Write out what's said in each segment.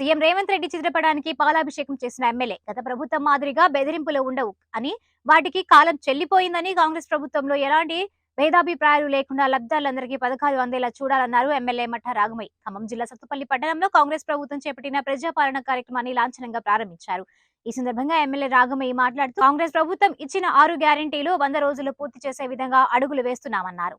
CM Revanth Reddy చిత్రపటానికి పాలాభిషేకం చేసిన ఎమ్మెల్యే. గత ప్రభుత్వం మాదిరిగా బెదిరింపులు ఉండవు. అని వాటికి కాలం చెల్లిపోయిందని కాంగ్రెస్ ప్రభుత్వంలో ఎలాంటి భేదాభిప్రాయాలు లేకుండా లబ్ధాలందరికీ పథకాలు అందేలా చూడాలన్నారు ఎమ్మెల్యే మఠ రాగమయ్య ఖమ్మం జిల్లా సత్తుపల్లి పట్టణంలో కాంగ్రెస్ ప్రభుత్వం చేపట్టిన ప్రజాపాలన కార్యక్రమాన్ని లాంఛనంగా ప్రారంభించారు. ఈ సందర్భంగా ఎమ్మెల్యే రాగమయ్య మాట్లాడుతూ కాంగ్రెస్ ప్రభుత్వం ఇచ్చిన ఆరు గ్యారంటీలు వంద రోజులు పూర్తి చేసే విధంగా అడుగులు వేస్తున్నామన్నారు.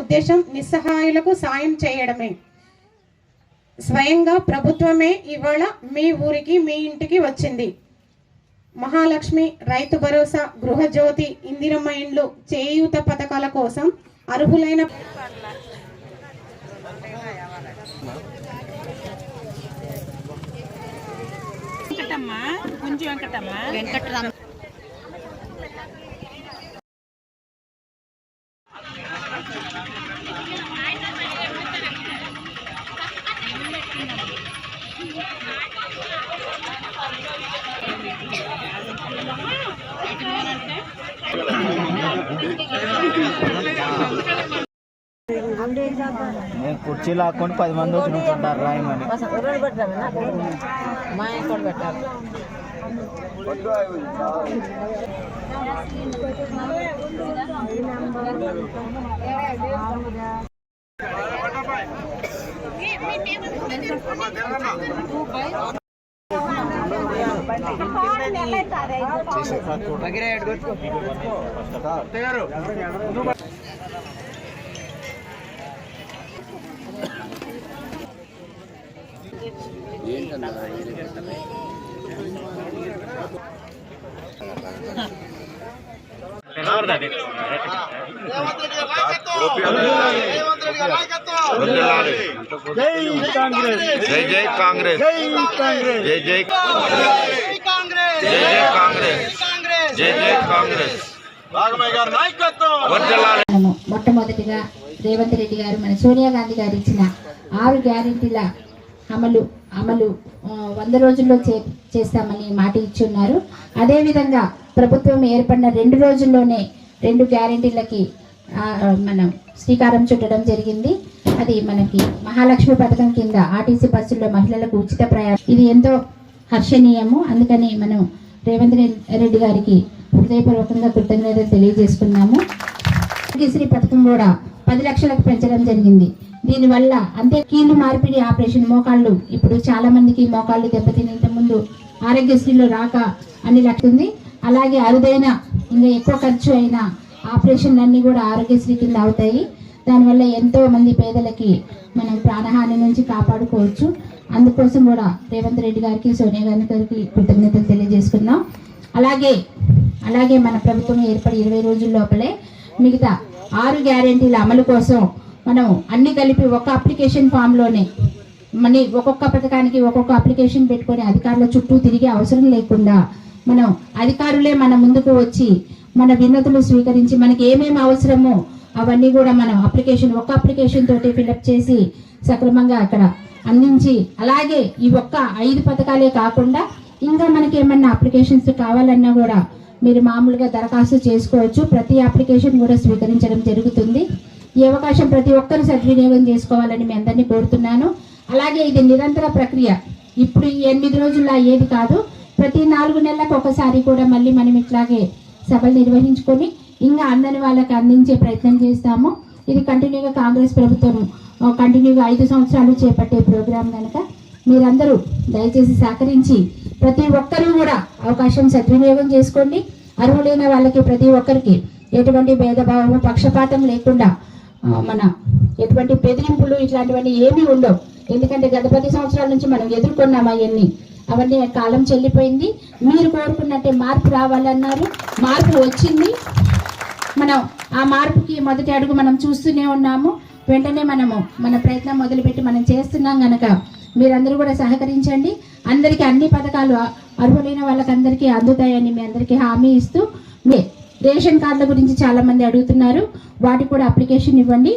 ఉద్దేశం నిస్సహాయులకు సాయం చేయడమే. స్వయంగా ప్రభుత్వమే ఇవాళ మీ ఊరికి మీ ఇంటికి వచ్చింది. మహాలక్ష్మి రైతు భరోసా గృహజ్యోతి ఇందిరమ్మ ఇండ్లు చేయూత పథకాల కోసం అర్హులైన వెంకటమ్మ నేను కుర్చీలో ఆకుండా పది మంది వచ్చి ఉంటుంటారు రాయమని మా ఇక్కడ పెట్టాలి మీ టేబుల్ వందనాలు. జై జై కాంగ్రెస్ జై జై జై జై కాంగ్రెస్. జై జై కాంగ్రెస్. వందనాలు. మనము మొట్టమొదటిగా రేవంత్ రెడ్డి గారు మన సోనియా గాంధీ గారు ఇచ్చిన ఆరు గ్యారెంటీల అమలు అమలు వంద రోజుల్లో చే చేస్తామని మాట ఇచ్చున్నారు. అదేవిధంగా ప్రభుత్వం ఏర్పడిన రెండు రోజుల్లోనే రెండు గ్యారెంటీలకి మనం శ్రీకారం చుట్టడం జరిగింది. అది మనకి మహాలక్ష్మి పథకం కింద ఆర్టీసీ బస్సుల్లో మహిళలకు ఉచిత ప్రయాణం. ఇది ఎంతో హర్షణీయము. అందుకని మనం రేవంత్ రెడ్డి గారికి హృదయపూర్వకంగా కృతజ్ఞతలు తెలియజేసుకున్నాము. శ్రీ పథకం కూడా పది లక్షలకు పెంచడం జరిగింది. దీనివల్ల అంతే కీళ్ళు మార్పిడి ఆపరేషన్ మోకాళ్ళు. ఇప్పుడు చాలా మందికి మోకాళ్ళు దెబ్బతిని ముందు ఆరోగ్యశ్రీలో రాక అని లక్షంది అలాగే అరుదైన ఇంకా ఎక్కువ ఖర్చు అయిన ఆపరేషన్లన్నీ కూడా ఆరోగ్యశ్రీ కింద అవుతాయి. దానివల్ల ఎంతో మంది పేదలకి మనం ప్రాణహాని నుంచి కాపాడుకోవచ్చు. అందుకోసం కూడా రేవంత్ రెడ్డి గారికి సోనియా గాంధీ గారికి కృతజ్ఞతలు తెలియజేసుకున్నాం అలాగే అలాగే మన ప్రభుత్వం ఏర్పడి ఇరవై రోజుల లోపలే మిగతా ఆరు గ్యారెంటీల అమలు కోసం మనం అన్ని కలిపి ఒక అప్లికేషన్ ఫామ్లోనే మనీ ఒక్కొక్క పథకానికి ఒక్కొక్క అప్లికేషన్ పెట్టుకొని అధికారుల చుట్టూ తిరిగే అవసరం లేకుండా మనం అధికారులే మన ముందుకు వచ్చి మన విన్నతులు స్వీకరించి మనకి ఏమేమి అవసరమో అవన్నీ కూడా మనం అప్లికేషన్ ఒక అప్లికేషన్ తోటి ఫిలప్ చేసి సక్రమంగా అక్కడ అందించి అలాగే ఈ ఒక్క ఐదు పథకాలే కాకుండా ఇంకా మనకి ఏమన్నా అప్లికేషన్స్ కావాలన్నా కూడా మీరు మామూలుగా దరఖాస్తు చేసుకోవచ్చు. ప్రతి అప్లికేషన్ కూడా స్వీకరించడం జరుగుతుంది. ఈ అవకాశం ప్రతి ఒక్కరు సద్వినియోగం చేసుకోవాలని మీ అందరినీ కోరుతున్నాను. అలాగే ఇది నిరంతర ప్రక్రియ. ఇప్పుడు ఈ ఎనిమిది రోజుల్లో ఏది కాదు. ప్రతి నాలుగు నెలలకు ఒకసారి కూడా మళ్ళీ మనం ఇట్లాగే సభలు నిర్వహించుకొని ఇంకా అందని వాళ్ళకి అందించే ప్రయత్నం చేస్తాము. ఇది కంటిన్యూగా కాంగ్రెస్ ప్రభుత్వం కంటిన్యూగా ఐదు సంవత్సరాలు చేపట్టే ప్రోగ్రాం కనుక మీరందరూ దయచేసి సహకరించి ప్రతి ఒక్కరూ కూడా అవకాశం సద్వినియోగం చేసుకోండి. అర్హులైన వాళ్ళకి ప్రతి ఒక్కరికి ఎటువంటి భేదభావము పక్షపాతం లేకుండా మన ఎటువంటి బెదిరింపులు ఇట్లాంటివన్నీ ఏమీ ఉండవు. ఎందుకంటే గత పది సంవత్సరాల నుంచి మనం ఎదుర్కొన్నాం అవన్నీ. అవన్నీ కాలం చెల్లిపోయింది. మీరు కోరుకున్నట్టే మార్పు రావాలన్నారు. మార్పు వచ్చింది. మనం ఆ మార్పుకి మొదటి అడుగు మనం చూస్తూనే ఉన్నాము. వెంటనే మనము మన ప్రయత్నం మొదలుపెట్టి మనం చేస్తున్నాం కనుక మీరందరూ కూడా సహకరించండి. అందరికీ అన్ని పథకాలు అర్హులైన వాళ్ళకందరికీ అందుతాయని మీ అందరికీ హామీ ఇస్తూ రేషన్ కార్డుల గురించి చాలామంది అడుగుతున్నారు. వాటికి కూడా అప్లికేషన్ ఇవ్వండి.